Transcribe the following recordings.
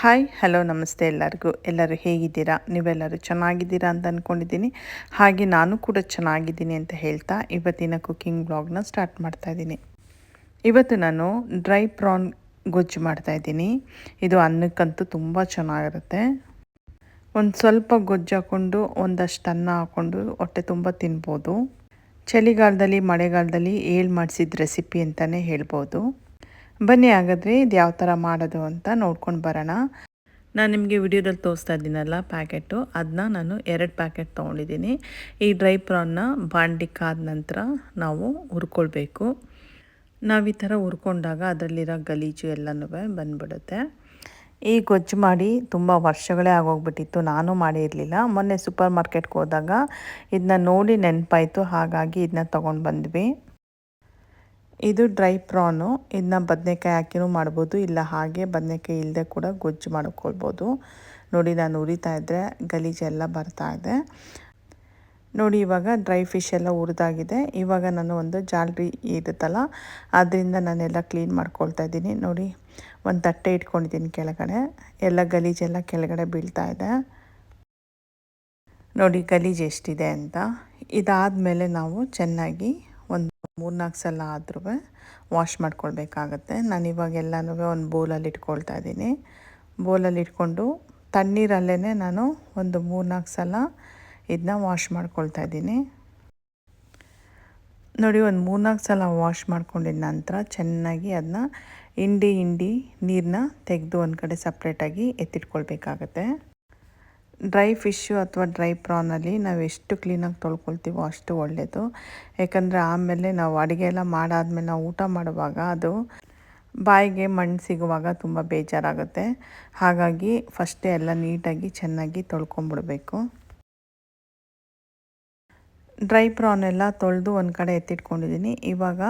Hi hello ನಮಸ್ತೆ ಎಲ್ಲರಿಗೂ. ಎಲ್ಲರೂ ಹೇಗಿದ್ದೀರಾ? ನೀವೆಲ್ಲರೂ ಚೆನ್ನಾಗಿದ್ದೀರಾ ಅಂತ ಅಂದ್ಕೊಂಡಿದ್ದೀನಿ ಹಾಗೆ ನಾನು ಕೂಡ ಚೆನ್ನಾಗಿದ್ದೀನಿ ಅಂತ ಹೇಳ್ತಾ ಇವತ್ತಿನ ಕುಕ್ಕಿಂಗ್ ಬ್ಲಾಗ್ನ ಸ್ಟಾರ್ಟ್ ಮಾಡ್ತಾ ಇದ್ದೀನಿ. ಇವತ್ತು ನಾನು ಡ್ರೈ ಪ್ರಾನ್ ಗೊಜ್ಜು ಮಾಡ್ತಾಯಿದ್ದೀನಿ ಇದು ಅನ್ನಕ್ಕಂತೂ ತುಂಬ ಚೆನ್ನಾಗಿರುತ್ತೆ. ಒಂದು ಸ್ವಲ್ಪ ಗೊಜ್ಜು ಹಾಕ್ಕೊಂಡು ಒಂದಷ್ಟು ಅನ್ನ ಹಾಕ್ಕೊಂಡು ಹೊಟ್ಟೆ ತುಂಬ ತಿನ್ಬೋದು. ಚಳಿಗಾಲದಲ್ಲಿ, ಮಳೆಗಾಲದಲ್ಲಿ ಏಳು ಮಾಡಿಸಿದ ರೆಸಿಪಿ ಅಂತಲೇ ಹೇಳ್ಬೋದು. ಬನ್ನಿ ಹಾಗಾದರೆ ಇದು ಯಾವ ಥರ ಮಾಡೋದು ಅಂತ ನೋಡ್ಕೊಂಡು ಬರೋಣ. ನಾನು ನಿಮಗೆ ವಿಡಿಯೋದಲ್ಲಿ ತೋರಿಸ್ತಾ ಇದ್ದೀನಲ್ಲ ಪ್ಯಾಕೆಟು, ಅದನ್ನ ನಾನು ಎರಡು ಪ್ಯಾಕೆಟ್ ತೊಗೊಂಡಿದ್ದೀನಿ. ಈ ಡ್ರೈ ಪ್ರಾನ್ನ ಬಾಂಡಿಕ್ಕಾದ ನಂತರ ನಾವು ಹುರ್ಕೊಳ್ಬೇಕು. ನಾವು ಈ ಥರ ಹುರ್ಕೊಂಡಾಗ ಅದರಲ್ಲಿರೋ ಗಲೀಜು ಎಲ್ಲನೂ ಬಂದ್ಬಿಡುತ್ತೆ. ಈ ಗೊಜ್ಜು ಮಾಡಿ ತುಂಬ ವರ್ಷಗಳೇ ಆಗೋಗ್ಬಿಟ್ಟಿತ್ತು, ನಾನು ಮಾಡಿರಲಿಲ್ಲ. ಮೊನ್ನೆ ಸೂಪರ್ ಮಾರ್ಕೆಟ್ಗೆ ಹೋದಾಗ ಇದನ್ನ ನೋಡಿ ನೆನಪಾಯಿತು, ಹಾಗಾಗಿ ಇದನ್ನ ತೊಗೊಂಡು ಬಂದ್ವಿ. ಇದು ಡ್ರೈ ಪ್ರಾನು. ಇದನ್ನ ಬದನೆಕಾಯಿ ಹಾಕಿನೂ ಮಾಡ್ಬೋದು, ಇಲ್ಲ ಹಾಗೆ ಬದನೆಕಾಯಿ ಇಲ್ಲದೆ ಕೂಡ ಗೊಜ್ಜು ಮಾಡ್ಕೊಳ್ಬೋದು. ನೋಡಿ, ನಾನು ಉರಿತಾ ಇದ್ದರೆ ಗಲೀಜೆಲ್ಲ ಬರ್ತಾ ಇದೆ. ನೋಡಿ, ಇವಾಗ ಡ್ರೈ ಫಿಶ್ ಎಲ್ಲ ಉರಿದಾಗಿದೆ. ಇವಾಗ ನಾನು ಒಂದು ಜಾಲ್ರಿ ಇರುತ್ತಲ್ಲ, ಅದರಿಂದ ನಾನೆಲ್ಲ ಕ್ಲೀನ್ ಮಾಡ್ಕೊಳ್ತಾ ಇದ್ದೀನಿ. ನೋಡಿ, ಒಂದು ತಟ್ಟೆ ಇಟ್ಕೊಂಡಿದ್ದೀನಿ ಕೆಳಗಡೆ. ಎಲ್ಲ ಗಲೀಜೆಲ್ಲ ಕೆಳಗಡೆ ಬೀಳ್ತಾ ಇದೆ. ನೋಡಿ, ಗಲೀಜು ಎಷ್ಟಿದೆ ಅಂತ. ಇದಾದಮೇಲೆ ನಾವು ಚೆನ್ನಾಗಿ ಮೂರ್ನಾಲ್ಕು ಸಲ ಆದ್ರೂ ವಾಶ್ ಮಾಡ್ಕೊಳ್ಬೇಕಾಗತ್ತೆ. ನಾನು ಇವಾಗ ಎಲ್ಲನೂ ಒಂದು ಬೌಲಲ್ಲಿ ಇಟ್ಕೊಳ್ತಾ ಇದ್ದೀನಿ. ಬೌಲಲ್ಲಿ ಇಟ್ಕೊಂಡು ತಣ್ಣೀರಲ್ಲೇ ನಾನು ಒಂದು ಮೂರ್ನಾಲ್ಕು ಸಲ ಇದನ್ನ ವಾಶ್ ಮಾಡ್ಕೊಳ್ತಾ ಇದ್ದೀನಿ. ನೋಡಿ, ಒಂದು ಮೂರ್ನಾಲ್ಕು ಸಲ ವಾಶ್ ಮಾಡ್ಕೊಂಡಿದ ನಂತರ ಚೆನ್ನಾಗಿ ಅದನ್ನ ಹಿಂಡಿ ಹಿಂಡಿ ನೀರನ್ನ ತೆಗೆದು ಒಂದು ಕಡೆ ಸಪ್ರೇಟಾಗಿ ಎತ್ತಿಟ್ಕೊಳ್ಬೇಕಾಗತ್ತೆ. ಡ್ರೈ ಫಿಶ್ಶು ಅಥವಾ ಡ್ರೈ ಪ್ರಾನಲ್ಲಿ ನಾವು ಎಷ್ಟು ಕ್ಲೀನಾಗಿ ತೊಳ್ಕೊಳ್ತೀವೋ ಅಷ್ಟು ಒಳ್ಳೆಯದು ಯಾಕಂದರೆ ಆಮೇಲೆ ನಾವು ಅಡುಗೆ ಎಲ್ಲ ಮಾಡಾದ್ಮೇಲೆ ನಾವು ಊಟ ಮಾಡುವಾಗ ಅದು ಬಾಯಿಗೆ ಮಣ್ಣು ಸಿಗುವಾಗ ತುಂಬ ಬೇಜಾರಾಗುತ್ತೆ. ಹಾಗಾಗಿ ಫಸ್ಟೇ ಎಲ್ಲ ನೀಟಾಗಿ ಚೆನ್ನಾಗಿ ತೊಳ್ಕೊಂಬಿಡಬೇಕು. ಡ್ರೈ ಪ್ರಾನ್ ಎಲ್ಲ ತೊಳೆದು ಒಂದು ಕಡೆ ಎತ್ತಿಟ್ಕೊಂಡಿದ್ದೀನಿ. ಇವಾಗ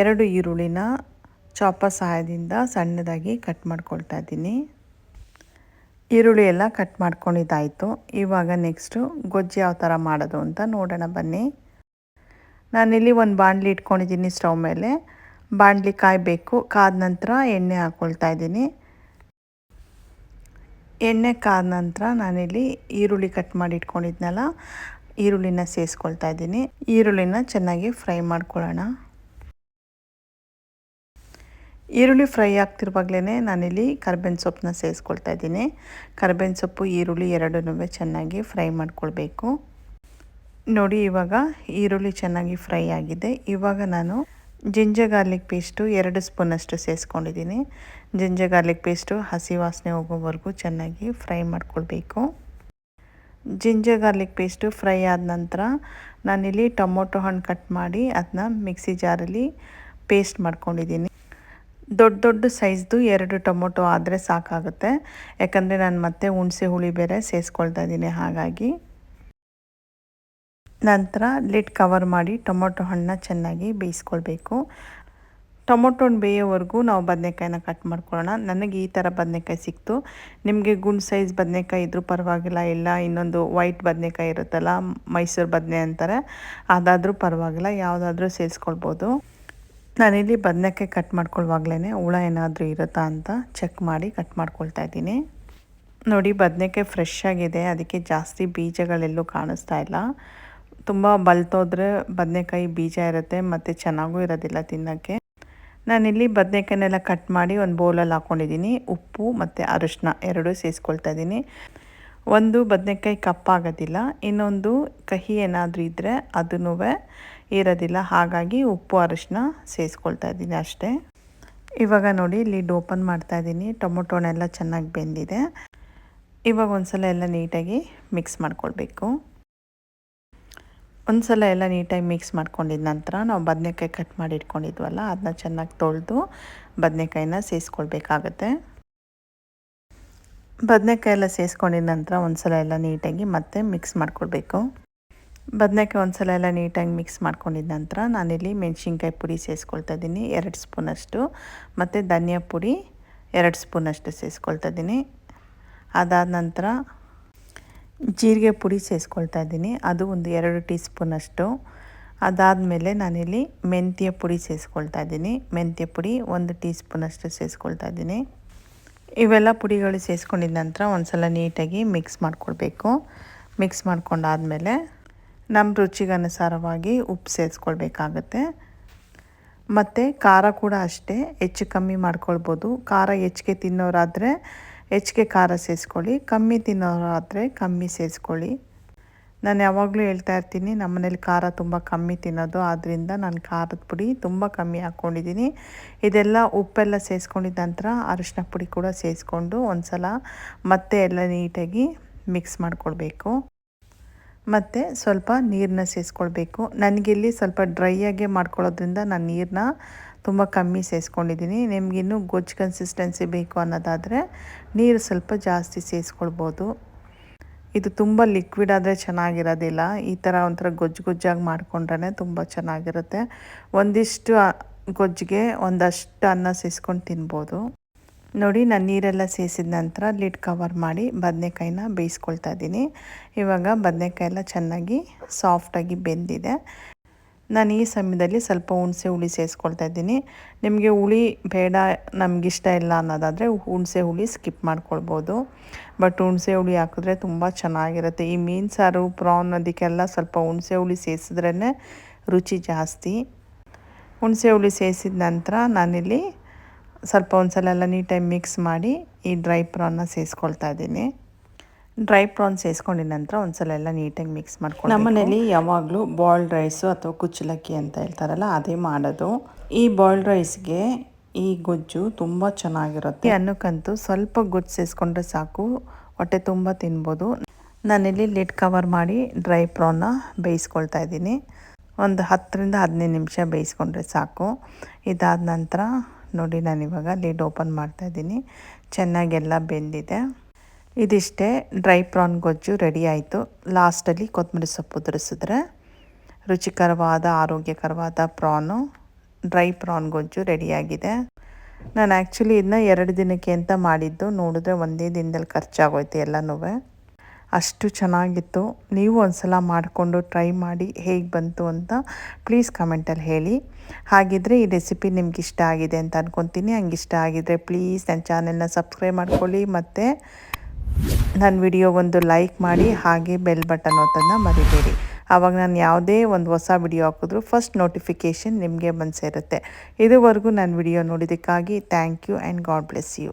ಎರಡು ಈರುಳ್ಳಿನ ಚಾಪರ್ ಸಹಾಯದಿಂದ ಸಣ್ಣದಾಗಿ ಕಟ್ ಮಾಡ್ಕೊಳ್ತಾ ಇದ್ದೀನಿ. ಈರುಳ್ಳಿ ಎಲ್ಲ ಕಟ್ ಮಾಡ್ಕೊಂಡಿದ್ದಾಯಿತು. ಇವಾಗ ನೆಕ್ಸ್ಟು ಗೊಜ್ಜು ಯಾವ ಥರ ಮಾಡೋದು ಅಂತ ನೋಡೋಣ ಬನ್ನಿ. ನಾನಿಲ್ಲಿ ಒಂದು ಬಾಣಲಿ ಇಟ್ಕೊಂಡಿದ್ದೀನಿ ಸ್ಟವ್ ಮೇಲೆ. ಬಾಣಲಿ ಕಾಯಬೇಕು. ಕಾದ ನಂತರ ಎಣ್ಣೆ ಹಾಕ್ಕೊಳ್ತಾ ಇದ್ದೀನಿ. ಎಣ್ಣೆ ಕಾದ ನಂತರ ನಾನಿಲ್ಲಿ ಈರುಳ್ಳಿ ಕಟ್ ಮಾಡಿ ಇಟ್ಕೊಂಡಿದ್ನಲ್ಲ, ಈರುಳ್ಳಿನ ಸೇರಿಸ್ಕೊಳ್ತಾ ಇದ್ದೀನಿ. ಈರುಳ್ಳಿನ ಚೆನ್ನಾಗಿ ಫ್ರೈ ಮಾಡ್ಕೊಳ್ಳೋಣ. ಈರುಳ್ಳಿ ಫ್ರೈ ಆಗ್ತಿರುವಾಗಲೇ ನಾನಿಲ್ಲಿ ಕರ್ಬೇವಿನ ಸೊಪ್ಪನ್ನ ಸೇರಿಸ್ಕೊಳ್ತಾ ಇದ್ದೀನಿ. ಕರ್ಬೇವಿನ ಸೊಪ್ಪು, ಈರುಳ್ಳಿ ಎರಡನ್ನೂ ಚೆನ್ನಾಗಿ ಫ್ರೈ ಮಾಡ್ಕೊಳ್ಬೇಕು. ನೋಡಿ, ಇವಾಗ ಈರುಳ್ಳಿ ಚೆನ್ನಾಗಿ ಫ್ರೈ ಆಗಿದೆ. ಇವಾಗ ನಾನು ಜಿಂಜರ್ ಗಾರ್ಲಿಕ್ ಪೇಸ್ಟು ಎರಡು ಸ್ಪೂನಷ್ಟು ಸೇರಿಸ್ಕೊಂಡಿದ್ದೀನಿ. ಜಿಂಜರ್ ಗಾರ್ಲಿಕ್ ಪೇಸ್ಟು ಹಸಿ ವಾಸನೆ ಹೋಗೋವರೆಗೂ ಚೆನ್ನಾಗಿ ಫ್ರೈ ಮಾಡ್ಕೊಳ್ಬೇಕು. ಜಿಂಜರ್ ಗಾರ್ಲಿಕ್ ಪೇಸ್ಟು ಫ್ರೈ ಆದ ನಂತರ ನಾನಿಲ್ಲಿ ಟೊಮೊಟೊ ಹಣ್ಣು ಕಟ್ ಮಾಡಿ ಅದನ್ನ ಮಿಕ್ಸಿ ಜಾರಲ್ಲಿ ಪೇಸ್ಟ್ ಮಾಡ್ಕೊಂಡಿದ್ದೀನಿ. ದೊಡ್ಡ ದೊಡ್ಡ ಸೈಜ್ದು ಎರಡು ಟೊಮೊಟೊ ಆದರೆ ಸಾಕಾಗುತ್ತೆ. ಯಾಕಂದರೆ ನಾನು ಮತ್ತೆ ಹುಣಸೆ ಹುಳಿ ಬೇರೆ ಸೇರಿಸ್ಕೊಳ್ತಾ ಇದ್ದೀನಿ, ಹಾಗಾಗಿ. ನಂತರ ಲಿಡ್ ಕವರ್ ಮಾಡಿ ಟೊಮೊಟೊ ಹಣ್ಣನ್ನ ಚೆನ್ನಾಗಿ ಬೇಯಿಸ್ಕೊಳ್ಬೇಕು. ಟೊಮೊಟೊ ಬೇಯೋವರೆಗೂ ನಾವು ಬದನೆಕಾಯಿನ ಕಟ್ ಮಾಡ್ಕೊಳ್ಳೋಣ. ನನಗೆ ಈ ಥರ ಬದನೆಕಾಯಿ ಸಿಕ್ತು. ನಿಮಗೆ ಗುಂಡ್ ಸೈಜ್ ಬದನೆಕಾಯಿ ಇದ್ದರೂ ಪರವಾಗಿಲ್ಲ, ಇಲ್ಲ ಇನ್ನೊಂದು ವೈಟ್ ಬದನೆಕಾಯಿ ಇರುತ್ತಲ್ಲ, ಮೈಸೂರು ಬದನೆ ಅಂತಾರೆ, ಅದಾದರೂ ಪರವಾಗಿಲ್ಲ, ಯಾವುದಾದ್ರೂ ಸೇರಿಸ್ಕೊಳ್ಬೋದು ನಾನಿಲ್ಲಿ ಬದನೆಕಾಯಿ ಕಟ್ ಮಾಡ್ಕೊಳ್ಳುವಾಗಲೇ ಹುಳ ಏನಾದರೂ ಇರುತ್ತಾ ಅಂತ ಚೆಕ್ ಮಾಡಿ ಕಟ್ ಮಾಡ್ಕೊಳ್ತಾ ಇದ್ದೀನಿ. ನೋಡಿ ಬದನೆಕಾಯಿ ಫ್ರೆಶ್ ಆಗಿದೆ, ಅದಕ್ಕೆ ಜಾಸ್ತಿ ಬೀಜಗಳೆಲ್ಲೂ ಕಾಣಿಸ್ತಾ ಇಲ್ಲ. ತುಂಬ ಬಲ್ತೋದ್ರೆ ಬದನೆಕಾಯಿ ಬೀಜ ಇರುತ್ತೆ, ಮತ್ತು ಚೆನ್ನಾಗೂ ಇರೋದಿಲ್ಲ ತಿನ್ನೋಕ್ಕೆ. ನಾನಿಲ್ಲಿ ಬದನೆಕಾಯಿನೆಲ್ಲ ಕಟ್ ಮಾಡಿ ಒಂದು ಬೌಲಲ್ಲಿ ಹಾಕ್ಕೊಂಡಿದ್ದೀನಿ ಉಪ್ಪು ಮತ್ತು ಅರಿಶಿನ ಎರಡೂ ಸೇರಿಸ್ಕೊಳ್ತಾ ಇದ್ದೀನಿ. ಒಂದು ಬದನೆಕಾಯಿ ಕಪ್ಪಾಗೋದಿಲ್ಲ ಇನ್ನೊಂದು ಕಹಿ ಏನಾದರೂ ಇದ್ದರೆ ಅದನ್ನೂ ಇರೋದಿಲ್ಲ. ಹಾಗಾಗಿ ಉಪ್ಪು ಅರಿಶಿನ ಸೇರಿಸ್ಕೊಳ್ತಾ ಇದ್ದೀನಿ ಅಷ್ಟೇ. ಇವಾಗ ನೋಡಿ ಇಲ್ಲಿ ಓಪನ್ ಮಾಡ್ತಾ ಇದ್ದೀನಿ. ಟೊಮೊಟೊನೆಲ್ಲ ಚೆನ್ನಾಗಿ ಬೆಂದಿದೆ. ಇವಾಗ ಒಂದು ಸಲ ಎಲ್ಲ ನೀಟಾಗಿ ಮಿಕ್ಸ್ ಮಾಡ್ಕೊಳ್ಬೇಕು. ಒಂದು ಸಲ ಎಲ್ಲ ನೀಟಾಗಿ ಮಿಕ್ಸ್ ಮಾಡ್ಕೊಂಡಿದ ನಂತರ ನಾವು ಬದನೆಕಾಯಿ ಕಟ್ ಮಾಡಿ ಇಟ್ಕೊಂಡಿದ್ವಲ್ಲ, ಅದನ್ನ ಚೆನ್ನಾಗಿ ತೊಳೆದು ಬದನೆಕಾಯಿನ ಸೇರಿಸ್ಕೊಳ್ಬೇಕಾಗತ್ತೆ ಬದನೆಕಾಯಿ ಎಲ್ಲ ಸೇರಿಸ್ಕೊಂಡಿದ ನಂತರ ಒಂದು ಸಲ ಎಲ್ಲ ನೀಟಾಗಿ ಮತ್ತೆ ಮಿಕ್ಸ್ ಮಾಡ್ಕೊಳ್ಬೇಕು. ಬದನೆಕಾಯಿ ಒಂದು ಸಲ ಎಲ್ಲ ನೀಟಾಗಿ ಮಿಕ್ಸ್ ಮಾಡ್ಕೊಂಡಿದ ನಂತರ ನಾನಿಲ್ಲಿ ಮೆಣಸಿನ್ಕಾಯಿ ಪುಡಿ ಸೇರಿಸ್ಕೊಳ್ತಾ ಇದ್ದೀನಿ, ಎರಡು ಸ್ಪೂನಷ್ಟು. ಮತ್ತು ಧನಿಯಾ ಪುಡಿ ಎರಡು ಸ್ಪೂನಷ್ಟು ಸೇರಿಸ್ಕೊಳ್ತಾ ಇದ್ದೀನಿ. ಅದಾದ ನಂತರ ಜೀರಿಗೆ ಪುಡಿ ಸೇರಿಸ್ಕೊಳ್ತಾ ಇದ್ದೀನಿ, ಅದು ಒಂದು ಎರಡು ಟೀ ಸ್ಪೂನಷ್ಟು ಅದಾದಮೇಲೆ ನಾನಿಲ್ಲಿ ಮೆಂತ್ಯ ಪುಡಿ ಸೇರಿಸ್ಕೊಳ್ತಾ ಇದ್ದೀನಿ, ಮೆಂತ್ಯ ಪುಡಿ ಒಂದು ಟೀ ಸ್ಪೂನಷ್ಟು ಸೇರಿಸ್ಕೊಳ್ತಾ ಇದ್ದೀನಿ. ಇವೆಲ್ಲ ಪುಡಿಗಳು ಸೇರಿಸ್ಕೊಂಡಿದ್ದ ನಂತರ ಒಂದು ಸಲ ನೀಟಾಗಿ ಮಿಕ್ಸ್ ಮಾಡ್ಕೊಳ್ಬೇಕು. ಮಿಕ್ಸ್ ಮಾಡ್ಕೊಂಡಾದಮೇಲೆ ನಮ್ಮ ರುಚಿಗೆ ಅನುಸಾರವಾಗಿ ಉಪ್ಪು ಸೇರಿಸ್ಕೊಳ್ಬೇಕಾಗತ್ತೆ. ಮತ್ತು ಖಾರ ಕೂಡ ಅಷ್ಟೇ, ಹೆಚ್ಚು ಕಮ್ಮಿ ಮಾಡ್ಕೊಳ್ಬೋದು. ಖಾರ ಹೆಚ್ಚಿಗೆ ತಿನ್ನೋರಾದರೆ ಹೆಚ್ಚಿಗೆ ಖಾರ ಸೇರಿಸ್ಕೊಳ್ಳಿ, ಕಮ್ಮಿ ತಿನ್ನೋರಾದರೆ ಕಮ್ಮಿ ಸೇರಿಸ್ಕೊಳ್ಳಿ. ನಾನು ಯಾವಾಗಲೂ ಹೇಳ್ತಾ ಇರ್ತೀನಿ, ನಮ್ಮ ಮನೇಲಿ ಖಾರ ತುಂಬ ಕಮ್ಮಿ ತಿನ್ನೋದು ಆದ್ದರಿಂದ ನಾನು ಖಾರದ ಪುಡಿ ತುಂಬ ಕಮ್ಮಿ ಹಾಕ್ಕೊಂಡಿದ್ದೀನಿ. ಇದೆಲ್ಲ ಉಪ್ಪೆಲ್ಲ ಸೇರಿಸ್ಕೊಂಡಿದ್ದ ನಂತರ ಅರಿಶಿನ ಪುಡಿ ಕೂಡ ಸೇರಿಸ್ಕೊಂಡು ಒಂದು ಸಲ ಮತ್ತೆ ಎಲ್ಲ ನೀಟಾಗಿ ಮಿಕ್ಸ್ ಮಾಡ್ಕೊಳ್ಬೇಕು. ಮತ್ತು ಸ್ವಲ್ಪ ನೀರನ್ನ ಸೇರಿಸ್ಕೊಳ್ಬೇಕು ನನಗಿಲ್ಲಿ ಸ್ವಲ್ಪ ಡ್ರೈಯಾಗೆ ಮಾಡ್ಕೊಳ್ಳೋದ್ರಿಂದ ನಾನು ನೀರನ್ನ ತುಂಬ ಕಮ್ಮಿ ಸೇರಿಸ್ಕೊಂಡಿದ್ದೀನಿ ನಿಮಗಿನ್ನೂ ಗೊಜ್ಜು ಕನ್ಸಿಸ್ಟೆನ್ಸಿ ಬೇಕು ಅನ್ನೋದಾದರೆ ನೀರು ಸ್ವಲ್ಪ ಜಾಸ್ತಿ ಸೇರಿಸ್ಕೊಳ್ಬೋದು ಇದು ತುಂಬ ಲಿಕ್ವಿಡ್ ಆದರೆ ಚೆನ್ನಾಗಿರೋದಿಲ್ಲ. ಈ ಥರ ಒಂಥರ ಗೊಜ್ಜು ಗೊಜ್ಜಾಗಿ ಮಾಡಿಕೊಂಡ್ರೆ ತುಂಬ ಚೆನ್ನಾಗಿರುತ್ತೆ. ಒಂದಿಷ್ಟು ಗೊಜ್ಜಿಗೆ ಒಂದಷ್ಟು ಅನ್ನ ಸೇರಿಸ್ಕೊಂಡು ತಿನ್ಬೋದು. ನೋಡಿ, ನಾನು ನೀರೆಲ್ಲ ಸೇಸಿದ ನಂತರ ಲಿಡ್ ಕವರ್ ಮಾಡಿ ಬದನೆಕಾಯಿನ ಬೇಯಿಸ್ಕೊಳ್ತಾ ಇದ್ದೀನಿ. ಇವಾಗ ಬದನೆಕಾಯಿ ಎಲ್ಲ ಚೆನ್ನಾಗಿ ಸಾಫ್ಟಾಗಿ ಬೆಂದಿದೆ. ನಾನು ಈ ಸಮಯದಲ್ಲಿ ಸ್ವಲ್ಪ ಹುಣಸೆ ಹುಳಿ ಸೇರಿಸ್ಕೊಳ್ತಾ ಇದ್ದೀನಿ. ನಿಮಗೆ ಹುಳಿ ಬೇಡ, ನಮಗಿಷ್ಟ ಇಲ್ಲ ಅನ್ನೋದಾದರೆ ಹುಣಸೆ ಹುಳಿ ಸ್ಕಿಪ್ ಮಾಡ್ಕೊಳ್ಬೋದು. ಬಟ್ ಹುಣಸೆ ಹುಳಿ ಹಾಕಿದ್ರೆ ತುಂಬ ಚೆನ್ನಾಗಿರುತ್ತೆ. ಈ ಮೀನು ಸಾರು ಪ್ರಾನ್ ಅದಕ್ಕೆಲ್ಲ ಸ್ವಲ್ಪ ಹುಣಸೆ ಹುಳಿ ಸೇರಿಸಿದ್ರೇ ರುಚಿ ಜಾಸ್ತಿ. ಹುಣಸೆ ಹುಳಿ ಸೇರಿಸಿದ ನಂತರ ನಾನಿಲ್ಲಿ ಸ್ವಲ್ಪ ಒಂದು ಸಲ ಎಲ್ಲ ನೀಟಾಗಿ ಮಿಕ್ಸ್ ಮಾಡಿ ಈ ಡ್ರೈ ಪ್ರಾನ್ನ ಸೇರಿಸ್ಕೊಳ್ತಾ ಇದ್ದೀನಿ. ಡ್ರೈ ಪ್ರಾನ್ ಸೇರಿಸ್ಕೊಂಡಿದ ನಂತರ ಒಂದು ಸಲ ಎಲ್ಲ ನೀಟಾಗಿ ಮಿಕ್ಸ್ ಮಾಡ್ಕೊಂಡು ನಮ್ಮನೇಲಿ ಯಾವಾಗಲೂ ಬಾಯ್ಲ್ಡ್ ರೈಸು ಅಥವಾ ಕುಚ್ಚಲಕ್ಕಿ ಅಂತ ಹೇಳ್ತಾರಲ್ಲ ಅದೇ ಮಾಡೋದು. ಈ ಬಾಯ್ಲ್ಡ್ ರೈಸ್ಗೆ ಈ ಗೊಜ್ಜು ತುಂಬ ಚೆನ್ನಾಗಿರುತ್ತೆ. ಅನ್ನಕ್ಕಂತೂ ಸ್ವಲ್ಪ ಗೊಜ್ಜು ಸೇರಿಸ್ಕೊಂಡ್ರೆ ಸಾಕು ಹೊಟ್ಟೆ ತುಂಬ ತಿನ್ಬೋದು. ನಾನಿಲ್ಲಿ ಲಿಡ್ ಕವರ್ ಮಾಡಿ ಡ್ರೈ ಪ್ರಾನ್ನ ಬೇಯಿಸ್ಕೊಳ್ತಾ ಇದ್ದೀನಿ. ಒಂದು ಹತ್ತರಿಂದ ಹದಿನೈದು ನಿಮಿಷ ಬೇಯಿಸ್ಕೊಂಡ್ರೆ ಸಾಕು. ಇದಾದ ನಂತರ ನೋಡಿ, ನಾನು ಇವಾಗ ಲೀಡ್ ಓಪನ್ ಮಾಡ್ತಾಯಿದ್ದೀನಿ ಚೆನ್ನಾಗೆಲ್ಲ ಬೆಂದಿದೆ. ಇದಿಷ್ಟೇ ಡ್ರೈ ಪ್ರಾನ್ ಗೊಜ್ಜು ರೆಡಿ ಆಯಿತು. ಲಾಸ್ಟಲ್ಲಿ ಕೊತ್ತಂಬರಿ ಸೊಪ್ಪು ಉದುರಿಸಿದ್ರೆ ರುಚಿಕರವಾದ, ಆರೋಗ್ಯಕರವಾದ ಪ್ರಾನು ಡ್ರೈ ಪ್ರಾನ್ ಗೊಜ್ಜು ರೆಡಿಯಾಗಿದೆ ನಾನು ಆ್ಯಕ್ಚುಲಿ ಇದನ್ನ ಎರಡು ದಿನಕ್ಕೆ ಅಂತ ಮಾಡಿದ್ದು. ನೋಡಿದ್ರೆ ಒಂದೇ ದಿನದಲ್ಲಿ ಖರ್ಚಾಗೋಯ್ತು ಎಲ್ಲನೂ ಅಷ್ಟು ಚೆನ್ನಾಗಿತ್ತು. ನೀವು ಒಂದು ಸಲ ಮಾಡಿಕೊಂಡು ಟ್ರೈ ಮಾಡಿ ಹೇಗೆ ಬಂತು ಅಂತ ಪ್ಲೀಸ್ ಕಮೆಂಟಲ್ಲಿ ಹೇಳಿ. ಹಾಗಿದ್ರೆ ಈ ರೆಸಿಪಿ ನಿಮ್ಗೆ ಇಷ್ಟ ಆಗಿದೆ ಅಂತ ಅಂದ್ಕೊತೀನಿ ಹಂಗೆ ಇಷ್ಟ ಆಗಿದ್ರೆ ಪ್ಲೀಸ್ ನನ್ನ ಚಾನೆಲ್ನ ಸಬ್ಸ್ಕ್ರೈಬ್ ಮಾಡ್ಕೊಳ್ಳಿ ಮತ್ತು ನನ್ನ ವಿಡಿಯೋಗೊಂದು ಲೈಕ್ ಮಾಡಿ ಹಾಗೆ ಬೆಲ್ ಬಟನ್ ಒತ್ತನ್ನು ಮರಿಬೇಡಿ. ಆವಾಗ ನಾನು ಯಾವುದೇ ಒಂದು ಹೊಸ ವಿಡಿಯೋ ಹಾಕಿದ್ರು ಫಸ್ಟ್ ನೋಟಿಫಿಕೇಷನ್ ನಿಮಗೆ ಬಂದು ಸೇರುತ್ತೆ. ಇದುವರೆಗೂ ನನ್ನ video ನೋಡಿದ್ದಕ್ಕಾಗಿ thank you and God bless you